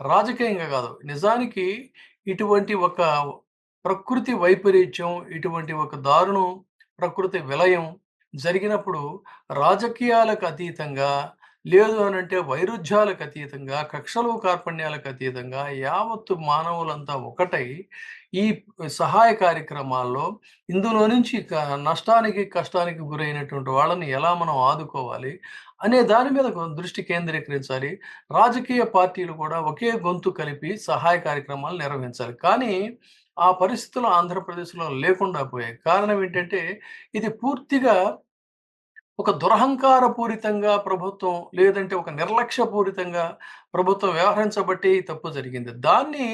రాజకీయంగా కాదు. నిజానికి ఇటువంటి ఒక ప్రకృతి వైపరీత్యం, ఇటువంటి ఒక దారుణం, ప్రకృతి విలయం జరిగినప్పుడు రాజకీయాలకు అతీతంగా, లేదు అని అంటే వైరుధ్యాలకు అతీతంగా, కక్షలు, కార్పణ్యాలకు అతీతంగా యావత్తు మానవులంతా ఒకటై ఈ సహాయ కార్యక్రమాల్లో ఇందులో నుంచి నష్టానికి, కష్టానికి గురైనటువంటి వాళ్ళని ఎలా మనం ఆదుకోవాలి అనే దాని మీద దృష్టి కేంద్రీకరించాలి. రాజకీయ పార్టీలు కూడా ఒకే గొంతు కలిపి సహాయ కార్యక్రమాలు నిర్వహించాలి. కానీ ఆ పరిస్థితులు ఆంధ్రప్రదేశ్‌లో లేకుండా పోయాయి. కారణం ఏంటంటే ఇది పూర్తిగా ఒక దురహంకారపూరితంగా ప్రభుత్వం లేదంటే ఒక నిర్లక్ష్యపూరితంగా ప్రభుత్వం వ్యవహరించబట్టి ఈ తప్పు జరిగింది. దాన్ని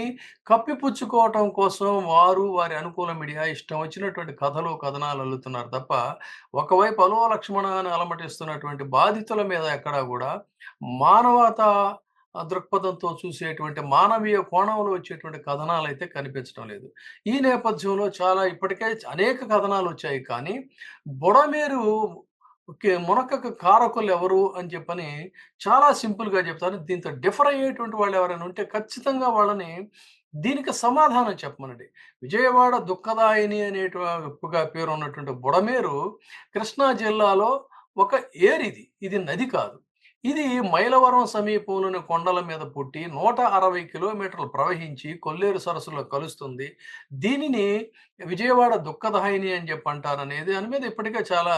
కప్పిపుచ్చుకోవటం కోసం వారు, వారి అనుకూల మీడియా ఇష్టం వచ్చినటువంటి కథలు, కథనాలు అల్లుతున్నారు తప్ప, ఒకవైపు 'అలో లక్ష్మణ' అని అలమటిస్తున్నటువంటి బాధితుల మీద ఎక్కడా కూడా మానవత దృక్పథంతో చూసేటువంటి మానవీయ కోణంలో వచ్చేటువంటి కథనాలు అయితే కనిపించడం లేదు. ఈ నేపథ్యంలో చాలా ఇప్పటికే అనేక కథనాలు వచ్చాయి కానీ, బుడమేరు మునక్కకు కారకులు ఎవరు అని చెప్పని చాలా సింపుల్‌గా చెప్తారు దీంతో డిఫర్ అయ్యేటువంటి వాళ్ళు ఎవరైనా ఉంటే ఖచ్చితంగా వాళ్ళని దీనికి సమాధానం చెప్పమనండి. విజయవాడ దుఃఖదాయిని అనేటుగా పేరున్నటువంటి బుడమేరు కృష్ణా జిల్లాలో ఒక ఏరిది. ఇది నది కాదు. ఇది మైలవరం సమీపంలోని కొండల మీద పుట్టి 160 కిలోమీటర్లు ప్రవహించి కొల్లేరు సరస్సులో కలుస్తుంది. దీనిని విజయవాడ దుఃఖదాయిని అని చెప్పి అంటారు అనేది దాని మీద ఇప్పటికే చాలా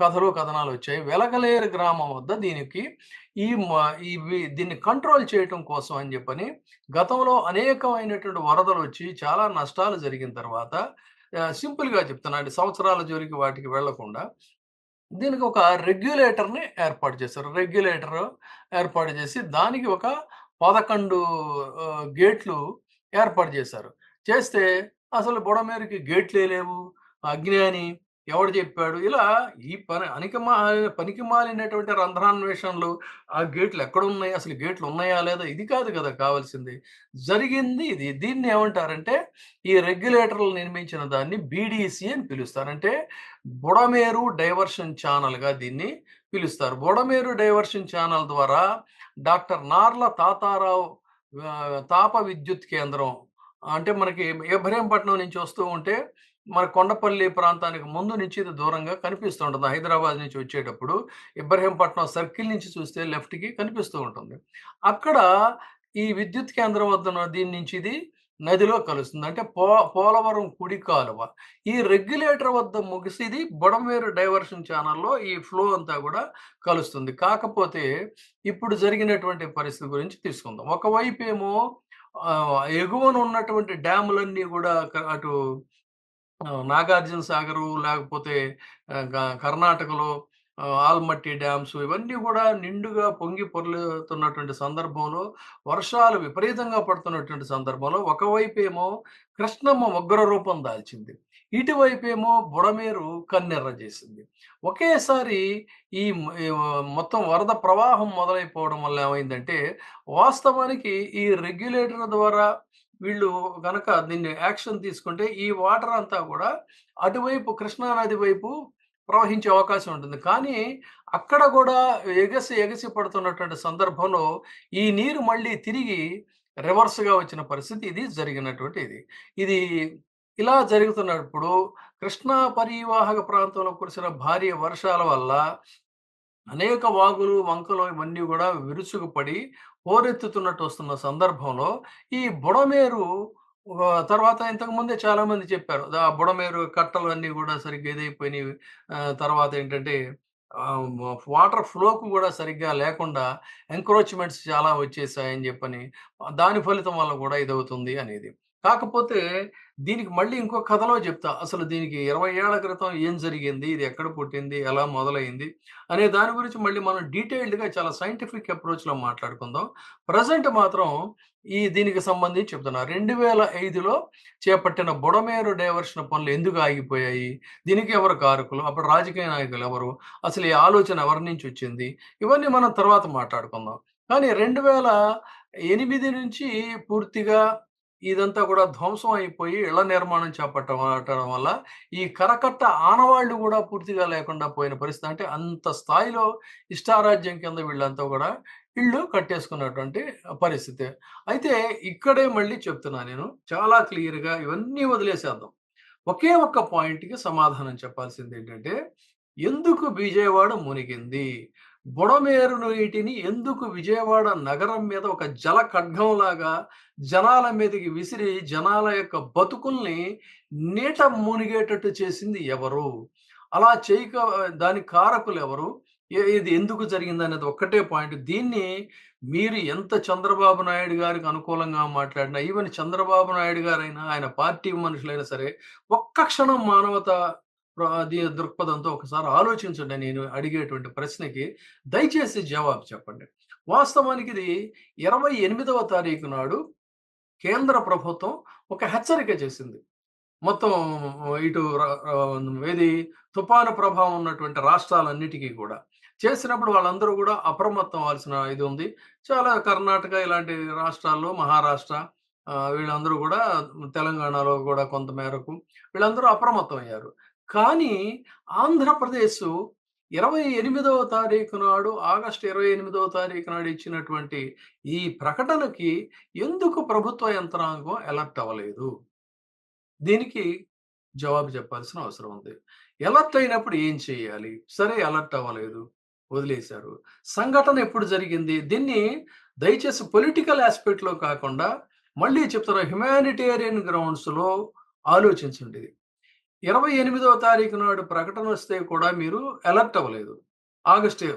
కథలు, కథనాలు వచ్చాయి వెలగలేరు గ్రామం వద్ద దీనికి ఈ ఇవి దీన్ని కంట్రోల్ చేయటం కోసం అని చెప్పని గతంలో అనేకమైనటువంటి వరదలు వచ్చి చాలా నష్టాలు జరిగిన తర్వాత సింపుల్‌గా చెప్తానండి. సంవత్సరాల జోలికి వాటికి వెళ్ళకుండా దీనికి ఒక రెగ్యులేటర్‌ని ఏర్పాటు చేశారు. రెగ్యులేటర్ ఏర్పాటు చేసి దానికి ఒక పదకొండు గేట్లు ఏర్పాటు చేశారు. చేస్తే అసలు బుడమేరుకి గేట్లే లేవు. అజ్ఞాని ఎవడు చెప్పాడు? ఇలా ఈ పని అనికిమా పనికిమాలినటువంటి రంధ్రాన్వేషణలు ఆ గేట్లు ఎక్కడున్నాయి? అసలు గేట్లు ఉన్నాయా? లేదా? ఇది కాదు కదా కావాల్సింది. జరిగింది ఇది. దీన్ని ఏమంటారంటే ఈ రెగ్యులేటర్‌లు నిర్మించిన దాన్ని బీడీసీ అని పిలుస్తారు. అంటే బుడమేరు డైవర్షన్ ఛానల్గా దీన్ని పిలుస్తారు. బుడమేరు డైవర్షన్ ఛానల్ ద్వారా డాక్టర్ నార్ల తాతారావు తాప విద్యుత్ కేంద్రం అంటే మనకి ఇబ్రహీంపట్నం నుంచి వస్తూ ఉంటే మన కొండపల్లి ప్రాంతానికి ముందు నుంచి ఇది దూరంగా కనిపిస్తూ ఉంటుంది. హైదరాబాద్ నుంచి వచ్చేటప్పుడు ఇబ్రహీంపట్నం సర్కిల్ నుంచి చూస్తే లెఫ్ట్‌కి కనిపిస్తూ ఉంటుంది. అక్కడ ఈ విద్యుత్ కేంద్రం వద్ద దీని నుంచి ఇది నదిలో కలుస్తుంది. అంటే పో పోలవరం కుడి కాలువ. ఈ రెగ్యులేటర్ వద్ద ముగిసి ఇది బుడమేరు డైవర్షన్ ఛానల్లో ఈ ఫ్లో అంతా కూడా కలుస్తుంది. కాకపోతే ఇప్పుడు జరిగినటువంటి పరిస్థితి గురించి తీసుకుందాం. ఒకవైపు ఏమో ఎగువన ఉన్నటువంటి డ్యాములన్నీ కూడా అటు నాగార్జున సాగరు లేకపోతే కర్ణాటకలో ఆల్మట్టి డ్యామ్స్ ఇవన్నీ కూడా నిండుగా పొంగి పొరలుతున్నటువంటి సందర్భంలో వర్షాలు విపరీతంగా పడుతున్నటువంటి సందర్భంలో ఒకవైపేమో కృష్ణమ్మ ఉగ్ర రూపం దాల్చింది. ఇటువైపేమో బుడమేరు కన్నెర్ర చేసింది. ఒకేసారి ఈ మొత్తం వరద ప్రవాహం మొదలైపోవడం వల్ల ఏమైందంటే వాస్తవానికి ఈ రెగ్యులేటర్ ద్వారా వీళ్ళు గనక దీన్ని యాక్షన్ తీసుకుంటే ఈ వాటర్ అంతా కూడా అటువైపు కృష్ణా నది వైపు ప్రవహించే అవకాశం ఉంటుంది. కానీ అక్కడ కూడా ఎగసి ఎగసి పడుతున్నటువంటి సందర్భంలో ఈ నీరు మళ్ళీ తిరిగి రివర్స్‌గా వచ్చిన పరిస్థితి ఇది జరిగినటువంటి ఇది. ఇది ఇలా జరుగుతున్నప్పుడు కృష్ణా పరివాహక ప్రాంతంలో కురిసిన భారీ వర్షాల వల్ల అనేక వాగులు, వంకలు ఇవన్నీ కూడా విరుచుకుపడి హోరెత్తుతున్నట్టు వస్తున్న సందర్భంలో ఈ బుడమేరు తర్వాత ఇంతకు ముందే చాలామంది చెప్పారు. ఆ బుడమేరు కట్టలు అన్నీ కూడా సరిగ్గా ఇదైపోయినయి. తర్వాత ఏంటంటే వాటర్ ఫ్లోకు కూడా సరిగ్గా లేకుండా ఎంక్రోచ్‌మెంట్స్ చాలా వచ్చేసాయని చెప్పని దాని ఫలితం వల్ల గూడా ఇదవుతుంది అనేది. కాకపోతే దీనికి మళ్ళీ ఇంకో కథలో చెప్తా. అసలు దీనికి 20 ఏళ్ళ క్రితం ఏం జరిగింది? ఇది ఎక్కడ పుట్టింది? ఎలా మొదలైంది? అనే దాని గురించి మళ్ళీ మనం డీటెయిల్డ్‌గా చాలా సైంటిఫిక్ అప్రోచ్‌లో మాట్లాడుకుందాం. ప్రజెంట్ మాత్రం ఈ దీనికి సంబంధించి చెప్తున్నా. 2005లో చేపట్టిన బుడమేరు డైవర్షన్ పనులు ఎందుకు ఆగిపోయాయి? దీనికి ఎవరు కారకులు? అప్పుడు రాజకీయ నాయకులు ఎవరు? అసలు ఈ ఆలోచన ఎవరి నుంచి వచ్చింది? ఇవన్నీ మనం తర్వాత మాట్లాడుకుందాం. కానీ 2008 నుంచి పూర్తిగా ఇదంతా కూడా ధ్వంసం అయిపోయి ఇళ్ళ నిర్మాణం చేపట్టడం వల్ల ఈ కరకట్ట ఆనవాళ్ళు కూడా పూర్తిగా లేకుండా పోయిన పరిస్థితి. అంటే అంత స్థాయిలో ఇష్టారాజ్యం కింద వీళ్ళంతా కూడా ఇళ్ళు కట్టేసుకున్నటువంటి పరిస్థితి. అయితే ఇక్కడే మళ్ళీ చెప్తున్నా నేను చాలా క్లియర్‌గా ఇవన్నీ వదిలేసేద్దాం. ఒకే ఒక్క పాయింట్‌కి సమాధానం చెప్పాల్సింది ఏంటంటే ఎందుకు విజయవాడ మునిగింది? బుడమేరు నీటిని ఎందుకు విజయవాడ నగరం మీద ఒక జల ఖడ్గంలాగా జనాల మీదకి విసిరి, జనాల యొక్క బతుకుల్ని నీట మునిగేటట్టు చేసింది ఎవరు? అలా చేయక దాని కారకులు ఎవరు ఇది ఎందుకు జరిగిందనేది ఒక్కటే పాయింట్. దీన్ని మీరు ఎంత చంద్రబాబు నాయుడు గారికి అనుకూలంగా మాట్లాడినా, ఈవెన్ చంద్రబాబు నాయుడు గారైనా, ఆయన పార్టీ మనుషులైనా సరే, ఒక్క క్షణం మానవత అది దృక్పథంతో ఒకసారి ఆలోచించండి నేను అడిగేటువంటి ప్రశ్నకి దయచేసి జవాబు చెప్పండి. వాస్తవానికి ఇది 28వ తారీఖు నాడు కేంద్ర ప్రభుత్వం ఒక హెచ్చరిక చేసింది. మొత్తం ఇటు ఏది తుపాను ప్రభావం ఉన్నటువంటి రాష్ట్రాలన్నిటికీ కూడా. చేసినప్పుడు వాళ్ళందరూ కూడా అప్రమత్తం అవ్వాల్సిన ఇది ఉంది. చాలా కర్ణాటక ఇలాంటి రాష్ట్రాల్లో మహారాష్ట్ర వీళ్ళందరూ కూడా తెలంగాణలో కూడా కొంత మేరకు వీళ్ళందరూ అప్రమత్తం అయ్యారు. కానీ ఆంధ్రప్రదేశు 28వ తారీఖు నాడు ఆగస్టు 28వ తారీఖు నాడు ఇచ్చినటువంటి ఈ ప్రకటనకి ఎందుకు ప్రభుత్వ యంత్రాంగం అలర్ట్ అవ్వలేదు? దీనికి జవాబు చెప్పాల్సిన అవసరం ఉంది. అలర్ట్ అయినప్పుడు ఏం చేయాలి? సరే అలర్ట్ అవ్వలేదు. వదిలేశారు. సంఘటన ఎప్పుడు జరిగింది? దీన్ని దయచేసి పొలిటికల్ యాస్పెక్ట్‌లో కాకుండా మళ్ళీ చెప్తారు హ్యుమానిటేరియన్ గ్రౌండ్స్‌లో ఆలోచించండి. 28వ తారీఖు నాడు ప్రకటన వస్తే కూడా మీరు అలర్ట్ అవ్వలేదు. ఆగస్టు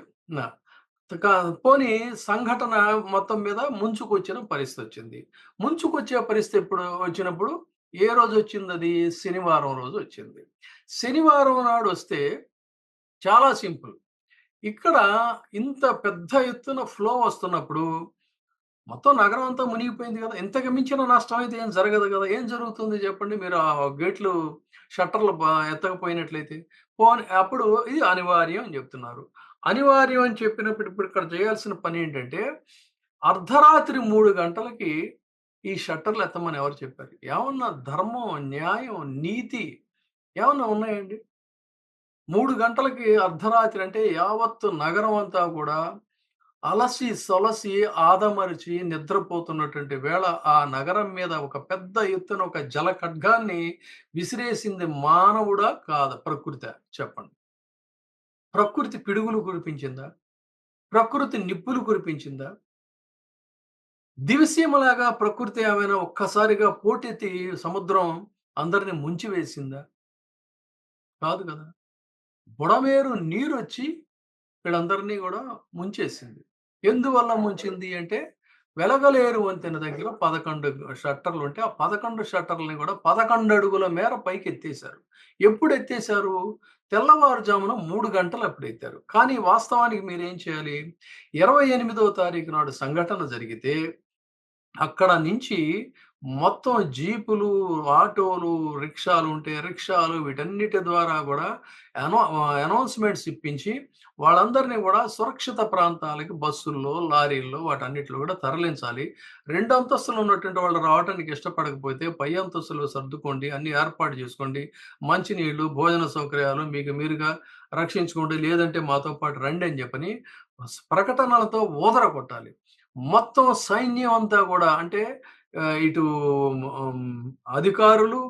క పోనీ సంఘటన మొత్తం మీద ముంచుకొచ్చిన పరిస్థితి వచ్చింది ముంచుకొచ్చే పరిస్థితి ఎప్పుడు వచ్చినప్పుడు ఏ రోజు వచ్చింది అది శనివారం రోజు వచ్చింది శనివారం నాడు వస్తే చాలా సింపుల్. ఇక్కడ ఇంత పెద్ద ఎత్తున ఫ్లో వస్తున్నప్పుడు మొత్తం నగరం అంతా మునిగిపోయింది కదా ఇంతకు మించిన నష్టం అయితే ఏం జరగదు కదా ఏం జరుగుతుంది చెప్పండి? మీరు ఆ గేట్లు షట్టర్‌లు బ ఎత్తకపోయినట్లయితే. పోనీ అప్పుడు ఇది అనివార్యం అని చెప్తున్నారు అనివార్యం అని చెప్పినప్పుడు ఇప్పుడు ఇక్కడ చేయాల్సిన పని ఏంటంటే అర్ధరాత్రి మూడు గంటలకి ఈ షట్టర్‌లు ఎత్తమని ఎవరు చెప్పారు? ఏమన్నా ధర్మం, న్యాయం, నీతి ఏమన్నా ఉన్నాయండి? మూడు గంటలకి అర్ధరాత్రి అంటే యావత్తు నగరం అంతా కూడా అలసి, సొలసి, ఆదమరిచి నిద్రపోతున్నటువంటి వేళ ఆ నగరం మీద ఒక పెద్ద ఎత్తున ఒక జల ఖడ్గాన్ని విసిరేసింది మానవుడా? కాదు ప్రకృతి చెప్పండి. ప్రకృతి పిడుగులు కురిపించిందా? ప్రకృతి నిప్పులు కురిపించిందా? దివిసీమలాగా ప్రకృతి ఏమైనా ఒక్కసారిగా పోటెత్తి సముద్రం అందరిని ముంచివేసిందా? కాదు కదా బుడమేరు వచ్చి వీళ్ళందరినీ కూడా ముంచేసింది. ఎందువల్ల ముంచింది అంటే, వెలగలేరు వంతెన దగ్గర 11 షట్టర్లుంటే, ఆ 11 షట్టర్లని కూడా పదకొండు అడుగుల మేర పైకి ఎత్తేశారు ఎప్పుడు ఎత్తేశారు తెల్లవారుజామున మూడు గంటలు అప్పుడు ఎత్తారు. కానీ వాస్తవానికి మీరేం చేయాలి? 28వ తారీఖు నాడు సంఘటన జరిగితే, అక్కడ నుంచి మొత్తం జీపులు, ఆటోలు, రిక్షాలు ఉంటే రిక్షాలు వీటన్నిటి ద్వారా కూడా అనౌ అనౌన్స్‌మెంట్స్ ఇప్పించి, వాళ్ళందరిని కూడా సురక్షిత ప్రాంతాలకి బస్సుల్లో, లారీల్లో వాటన్నిటిలో కూడా తరలించాలి. రెండు అంతస్తులు ఉన్నటువంటి వాళ్ళు రావటానికి ఇష్టపడకపోతే, పై అంతస్తులు సర్దుకోండి. అన్నీ ఏర్పాటు చేసుకోండి మంచినీళ్ళు, భోజన సౌకర్యాలు మీకు మీరుగా రక్షించుకోండి. లేదంటే మాతో పాటు రండి అని చెప్పని ప్రకటనలతో ఊదర కొట్టాలి మొత్తం సైన్యం అంతా కూడా అంటే ఇటు అధికారులు,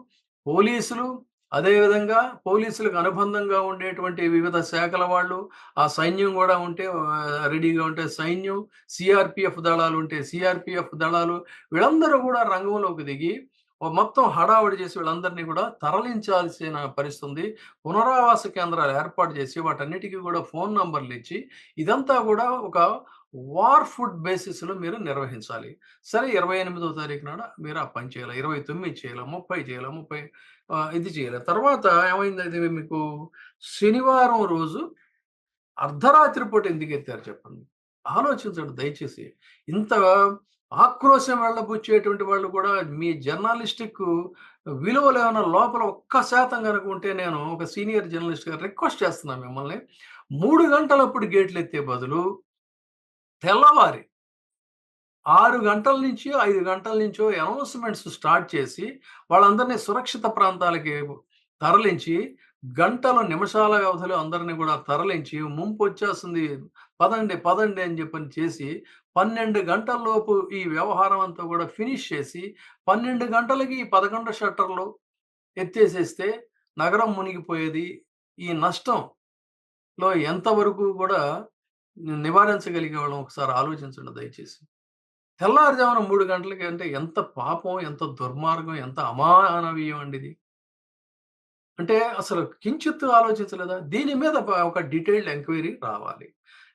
పోలీసులు, అదేవిధంగా పోలీసులకు అనుబంధంగా ఉండేటువంటి వివిధ శాఖల వాళ్ళు, ఆ సైన్యం కూడా ఉంటే రెడీగా ఉంటే సైన్యం, సీఆర్‌పీఎఫ్ దళాలుంటే సిఆర్పిఎఫ్ దళాలు వీళ్ళందరూ కూడా రంగంలోకి దిగి మొత్తం హడావిడి చేసి వీళ్ళందరినీ కూడా తరలించాల్సిన పరిస్థితి ఉంది. పునరావాస కేంద్రాలు ఏర్పాటు చేసి వాటన్నిటికీ కూడా ఫోన్ నంబర్లు ఇచ్చి ఇదంతా కూడా ఒక వార్ ఫుడ్ బేసిస్‌లో మీరు నిర్వహించాలి. సరే 28వ తారీఖు నాడ మీరు ఆ పని చేయాలి ఇరవై తొమ్మిది చేయాలి ముప్పై చేయాలి ముప్పై ఇది చేయాలి. తర్వాత ఏమైంది మీకు శనివారం రోజు అర్ధరాత్రి పూట ఎందుకెత్తారు చెప్పండి? ఆలోచించండి దయచేసి. ఇంత ఆక్రోశం వెళ్ళబుచ్చేటువంటి వాళ్ళు కూడా మీ జర్నలిస్టిక్ విలువలేమన్నా లోపల ఒక్క శాతం కనుక ఉంటే నేను ఒక సీనియర్ జర్నలిస్ట్‌గా రిక్వెస్ట్ చేస్తున్నాను మిమ్మల్ని. మూడు గంటలప్పుడు గేట్లు ఎత్తే బదులు తెల్లవారి ఆరు గంటల నుంచి, ఐదు గంటల నుంచో అనౌన్స్‌మెంట్స్ స్టార్ట్ చేసి, వాళ్ళందరినీ సురక్షిత ప్రాంతాలకి తరలించి, గంటలు, నిమిషాల వ్యవధిలో అందరిని కూడా తరలించి, ముంపు వచ్చేస్తుంది పదండి, పదండి అని చెప్పని చేసి 12 గంటల్లోపు ఈ వ్యవహారం అంతా కూడా ఫినిష్ చేసి 12 గంటలకి ఈ 11 షట్టర్లు ఎత్తేసేస్తే నగరం మునిగిపోయేది. ఈ నష్టంలో ఎంతవరకు కూడా నివారించగలిగే వాళ్ళం ఒకసారి ఆలోచించండి దయచేసి. తెల్లారుజామున మూడు గంటలకి అంటే ఎంత పాపం, ఎంత దుర్మార్గం, ఎంత అమానవీయం అండి ఇది. అంటే అసలు కించిత్ ఆలోచించలేదా? దీని మీద ఒక డీటెయిల్డ్ ఎంక్వైరీ రావాలి.